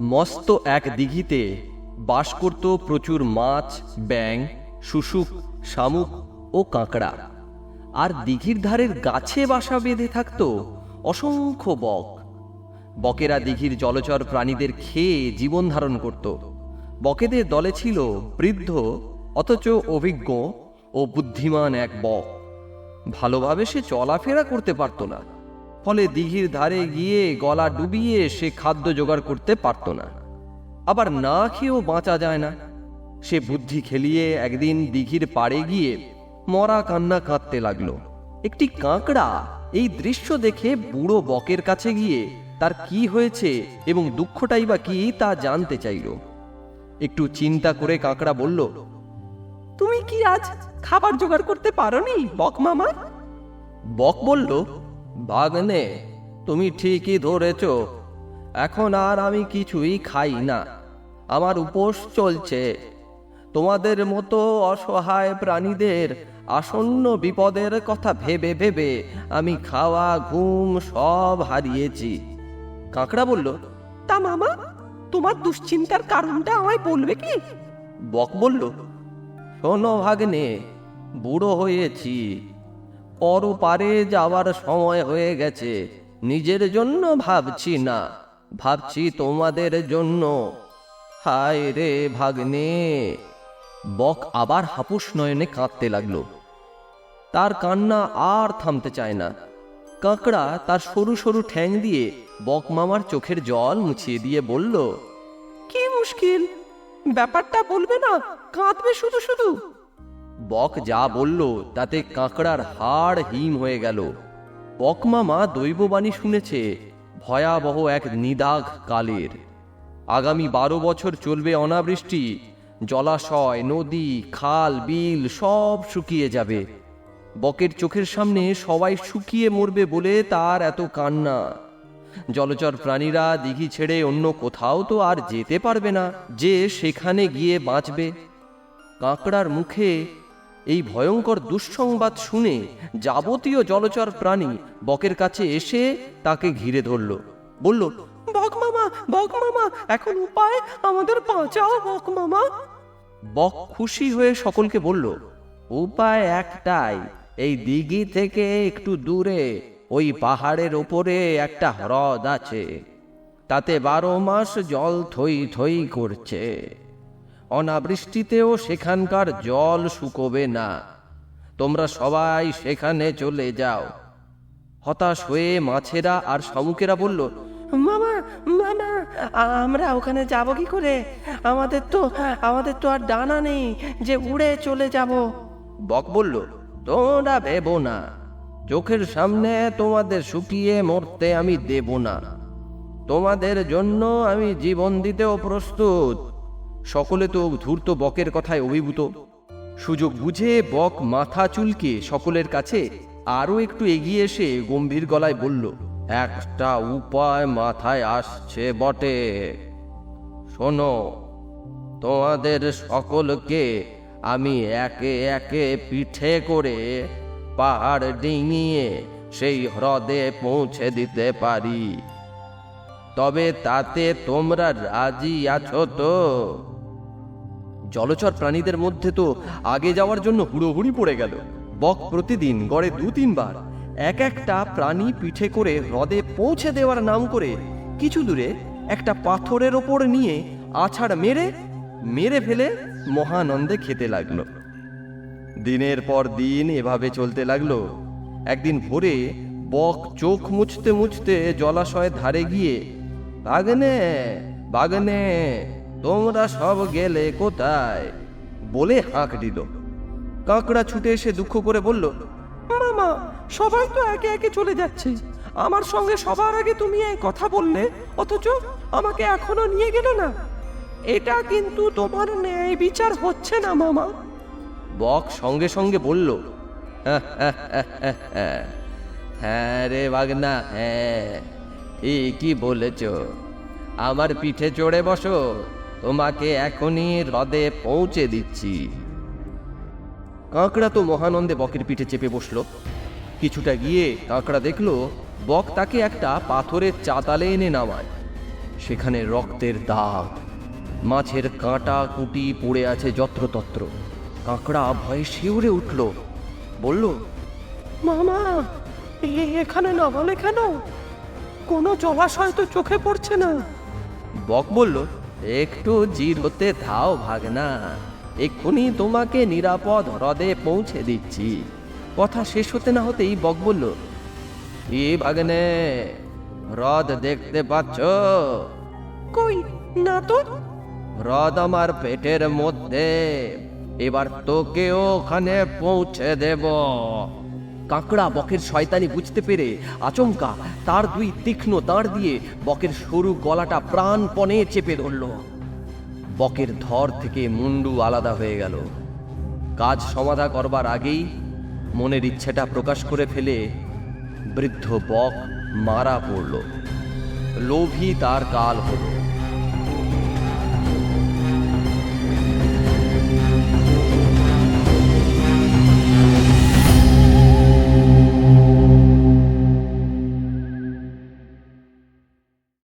মস্ত এক দিঘিতে বাস করত প্রচুর মাছ ব্যাং শুশুক শামুক ও কাঁকড়া। আর দিঘির ধারের গাছে বাসা বেঁধে থাকত অসংখ্য বক। বকেরা দিঘির জলচর প্রাণীদের খেয়ে জীবন ধারণ করত। বকেদের দলে ছিল বৃদ্ধ, অথচ অভিজ্ঞ ও বুদ্ধিমান এক বক। ভালোভাবে সে চলাফেরা করতে পারত না। ফলে দিঘির ধারে গিয়ে গলা ডুবিয়ে সে খাদ্য জোগাড় করতে পারত না। আবার না খেয়েও বাঁচা যায় না। সে বুদ্ধি খেলিয়ে একদিন দিঘির পাড়ে গিয়ে মরা কান্না কাঁদতে লাগল। একটি কাঁকড়া এই দৃশ্য দেখে বুড়ো বকের কাছে গিয়ে তার কি হয়েছে এবং দুঃখটাই বা কি তা জানতে চাইল। একটু চিন্তা করে কাঁকড়া বলল, তুমি কি আজ খাবার জোগাড় করতে পারো নি বক মামা? বক বলল বাগনে তুমি ঠিকই ধরেছ। এখন আর আমি কিছুই খাই না। আমার উপোস চলছে। তোমাদের মতো অসহায় প্রাণীদের আসন্ন বিপদের কথা ভেবে ভেবে আমি খাওয়া ঘুম সব হারিয়েছি। কাঁকড়া বলল তা মামা তোমার দুশ্চিন্তার কারণটা আমায় বলবে কি? বক বলল শোনো ভাগ্নে বুড়ো হয়েছি। পরপারে যাওয়ার সময় হয়ে গেছে। নিজের জন্য ভাবছি না, ভাবছি তোমাদের জন্য। হায় রে ভাগ্নে। বক আবার হাপুস নয়নে কাঁদতে লাগল। তার কান্না আর থামতে চায় না। কাঁকড়া তার সরু সরু ঠ্যাং দিয়ে বক মামার চোখের জল মুছিয়ে দিয়ে বলল, কি মুশকিল? ব্যাপারটা বলবে না, কাঁদবে শুধু শুধু। বক যা বলল, তাতে কাঁকড়ার হাড় হিম হয়ে গেল। বক মামা দৈববাণী শুনেছে, ভয়াবহ এক নিদাঘ কালের। আগামী বারো বছর চলবে অনাবৃষ্টি, জলাশয়, নদী, খাল, বিল সব শুকিয়ে যাবে। বকের চোখের সামনে সবাই শুকিয়ে মরবে বলে তার এত কান্না। জলচর প্রাণীরা দিঘি ছেড়ে অন্য কোথাও তো আর যেতে পারবে না, যে সেখানে গিয়ে বাঁচবে। কাঁকড়ার মুখে এই ভয়ঙ্কর দুঃসংবাদ শুনে যাবতীয় জলচর প্রাণী বকের কাছে এসে তাকে ঘিরে ধরল। বলল, বক মামা বক মামা, এখন উপায় আমাদের বাঁচাও বক মামা। বক খুশি হয়ে সকলকে বলল, উপায় একটাই, এই দিঘি থেকে একটু দূরে, ওই পাহাড়ের ওপরে একটা হ্রদ আছে। তাতে বারো মাস জল থই থই করছে। অনাবৃষ্টিতেও সেখানকার জল শুকোবে না। তোমরা সবাই সেখানে চলে যাও। হতাশ হয়ে মাছেরা আর শামুকেরা বলল মামা মামা আমরা ওখানে যাব কি করে? আমাদের তো আমাদের তো আর ডানা নেই যে উড়ে চলে যাব। বক বলল তোমরা ভেবো না। চোখের সামনে তোমাদের শুকিয়ে মরতে আমি দেব না। তোমাদের জন্য আমি জীবন দিতেও প্রস্তুত। সকলে তো ধূর্ত বকের কথায় অভিভূত। সুযোগ বুঝে বক মাথা চুলকে সকলের কাছে আরও একটু এগিয়ে এসে গম্ভীর গলায় বলল, একটা উপায় মাথায় আসছে বটে। শোনো, তোমাদের সকলকে আমি একে একে পিঠে করে পাহাড় ডিঙিয়ে সেই হ্রদে পৌঁছে দিতে পারি। তবে তাতে তোমরা রাজি আছো তো? জলচর প্রাণীদের মধ্যে তো আগে যাওয়ার জন্য হুড়োহুড়ি পড়ে গেল। বক প্রতিদিন গড়ে দু তিনবার। এক একটা প্রাণী পিঠে করে হ্রদে পৌঁছে দেওয়ার নাম করে কিছু দূরে একটা পাথরের ওপর নিয়ে আছাড় মেরে মেরে ফেলে মহানন্দে খেতে লাগল। দিনের পর দিন এভাবে চলতে লাগল। একদিন ভোরে বক চোখ মুছতে মুছতে জলাশয়ের ধারে গিয়ে, বাগনে বাগনে। তোমরা সব গেলে কোথায়? বলে হাঁক দিল। কাঁকড়া ছুটে এসে দুঃখ করে বলল, মামা, সবাই তো একে একে চলে যাচ্ছে। আমার সঙ্গে সবার আগে তুমি এই কথা বললে, অথচ আমাকে এখনও নিয়ে গেল না। এটা কিন্তু তোমার ন্যায় বিচার হচ্ছে না, মামা। বক সঙ্গে সঙ্গে বলল হ্যাঁ রে বাগনা হ্যাঁ ঠিকই বলেছ। আমার পিঠে চড়ে বসো তোমাকে এখনই হ্রদে পৌঁছে দিচ্ছি। কাঁকড়া তো মহানন্দে বকের পিঠে চেপে বসল। কিছুটা গিয়ে কাঁকড়া দেখল বক তাকে একটা পাথরের চাতালে এনে নামায়। সেখানে রক্তের দাগ মাছের কাঁটা কুটি পড়ে আছে যত্রতত্র। কাঁকড়া ভয়ে শিউরে উঠল বলল মামা এখানে নামালে কেন? কোনো জলাশয় তো চোখে পড়ছে না। বক বলল একটু জিরোতে থাও ভাগনা। এক্ষুনি তোমাকে নিরাপদ হ্রদে পৌঁছে দিচ্ছি। কথা শেষ হতে না হতেই বক বলল কি ভাগনে হ্রদ দেখতে পাচ্ছ? কই? না তো। হ্রদ আমার পেটের মধ্যে। এবার তোকে ওখানে পৌঁছে দেব। কাঁকড়া বকের শয়তানি বুঝতে পেরে আচমকা তার দুই তীক্ষ্ণ দাঁড় দিয়ে বকের সরু গলাটা প্রাণপণে চেপে ধরল। বকের ধর থেকে মুন্ডু আলাদা হয়ে গেল। কাজ সমাধা করবার আগেই মনের ইচ্ছেটা প্রকাশ করে ফেলে বৃদ্ধ বক মারা পড়ল। লোভী তার কাল হলো।